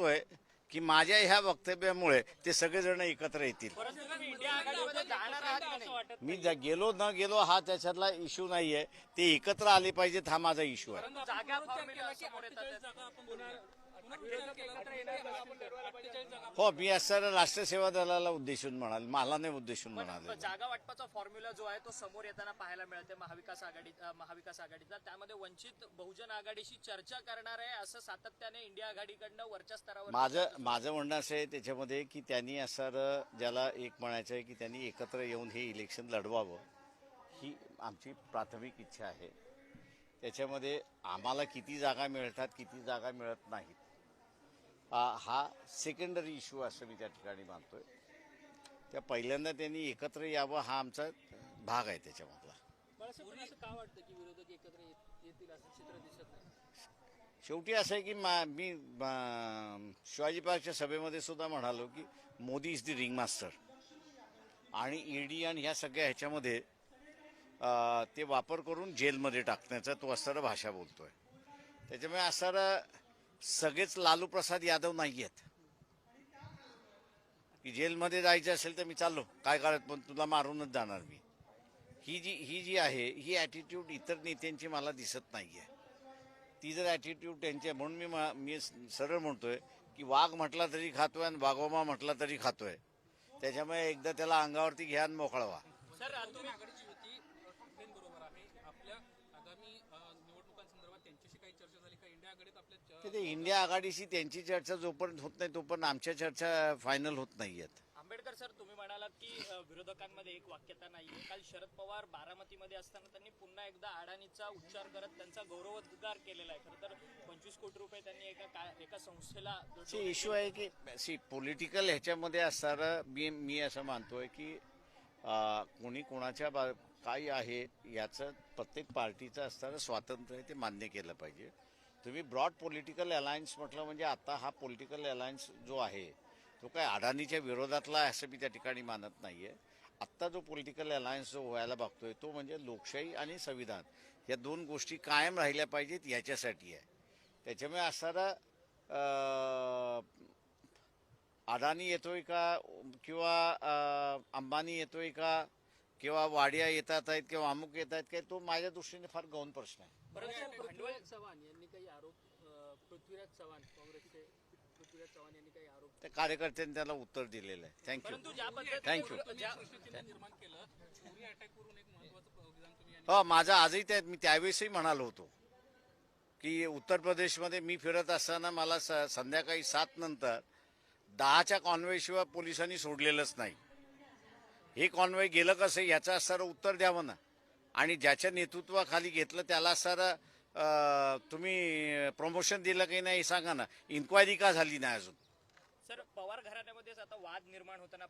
बोलतोय की माझ्या ह्या वक्तव्यामुळे ते सगळेजण एकत्र येतील. मी ज- गेलो न गेलो हा त्याच्यातला इश्यू नाहीये. ते एकत्र आले पाहिजेत हा माझा इश्यू आहे. हो मी असं राष्ट्रसेवा दलाला उद्देशून म्हणाल मला नाही उद्देशून म्हणाले. जागा वाटपाचा फॉर्म्युला जो आहे तो समोर येताना पाहायला मिळते महाविकास आघाडी महाविकास आघाडीचा त्यामध्ये वंचित बहुजन आघाडीशी चर्चा करणार आहे असं सातत्याने इंडिया आघाडीकडनं वरच्या स्तरावर माझं माझं म्हणणं असं आहे त्याच्यामध्ये की त्यांनी असं ज्याला एक म्हणायचं आहे की त्यांनी एकत्र येऊन हे इलेक्शन लढवावं ही आमची प्राथमिक इच्छा आहे. त्याच्यामध्ये आम्हाला किती जागा मिळतात किती जागा मिळत नाहीत. हा- हा सेकंडरी इश्यू असं मी त्या ठिकाणी मानतोय. त्या पहिल्यांदा त्यांनी एकत्र यावं हा आमचा भाग आहे त्याच्यामधला. शेवटी असं आहे की मा मी शिवाजी पार्कच्या सभेमध्ये सुद्धा म्हणालो की Modi is the ring master आणि ईडी आणि ह्या सगळ्या ह्याच्यामध्ये ते वापर करून जेलमध्ये टाकण्याचा तो असणारा भाषा बोलतोय. त्याच्यामुळे असणारा सगळेच लालू प्रसाद यादव नाही आहेत की जेलमध्ये जायचं असेल तर मी चाललो. काय करत पण तुला मारूनच जाणार मी. ही जी ही जी आहे ही ॲटिट्यूड इतर नेत्यांची मला दिसत नाही आहे ती जर ॲटिट्यूड त्यांची म्हणून मी मा- मी सरळ म्हणतोय की वाघ म्हटला तरी खातोय आणि वाघोबा म्हटला तरी खातोय. त्याच्यामुळे एकदा त्याला अंगावरती घ्या आणि मोकळवा व्हा सर तुम्ही आघाडीची युती युक्रेन बरोबर आहे आपल्या आगामी अ, निवडणुकांसंदर्भात त्यांच्याशी काही चर्चा झाली का? इंडिया आघाडीत आपल्या च- ते- ते इंडिया आघाडीशी त्यांची चर्चा जोपर्यंत होत नाही तोपर्यंत आमच्या चर्चा फायनल होत नाही आहेत आंबेडकर सर तुम्ही म्हणालात की विरोधकांमध्ये एक वाक्यता नाहीये. काल शरद पवार बारामतीमध्ये असताना त्यांनी पुन्हा एकदा अडाणीचा उच्चार करत त्यांचा गौरवोद्गार केलेला आहे. खरं तर पंचवीस कोटी रुपये त्यांनी एका का- एका संस्थेला इश्यू आहे की सी पॉलिटिकल ह्याच्यामध्ये असणारं मी मी असं मानतोय की कोणी कोणाच्या बा काय आहे याचं प्रत्येक पार्टीचं असणारं स्वातंत्र्य ते मान्य केलं पाहिजे. तुम्ही ब्रॉड पॉलिटिकल अलायन्स म्हटलं म्हणजे आता हा पॉलिटिकल अलायन्स जो आहे तो काय अडाणीच्या विरोधातला आहे असं मी त्या ठिकाणी मानत नाही आहे आत्ता जो पॉलिटिकल अलायन्स जो व्हायला बघतोय तो म्हणजे लोकशाही आणि संविधान. या दोन गोष्टी कायम राहिल्या पाहिजेत याच्यासाठी आहे. त्याच्यामुळे असणारा अडाणी येतोय का किंवा अंबानी येतोय का किंवा वाडिया येतात आहेत किंवा अमुक येत आहेत काय तो माझ्या दृष्टीने फार गौण प्रश्न आहे. चव्हाण यांनी काही आरोप अ, पृथ्वीराज चव्हाण काँग्रेसचे पृथ्वीराज चव्हाण यांनी काही आरोप त्या कार्यकर्त्यांनी त्याला उत्तर दिलेलं आहे. परंतु थँक्यू ज्या पद्धतीने Thank you. ज्या- चिन्ह निर्माण केलं उरी अटॅक वरून एक महत्वाचं विधान तुम्ही यांनी हो माझा आजही त्या मी त्यावेळेसही म्हणालो होतो की उत्तर प्रदेशमध्ये मी फिरत असताना मला स- संध्याकाळी सात नंतर दहाच्या कॉन्वेशिवाय पोलिसांनी सोडलेलंच नाही. हे कॉन्वय गेलं कसं याचं सर उत्तर द्यावं ना. आणि ज्याच्या नेतृत्वाखाली घेतलं त्याला सर तुम्ही प्रमोशन दिलं की नाही हे सांगा ना. इन्क्वायरी का झाली नाही अजून? सर पवार घराण्यामध्येच आता वाद निर्माण होताना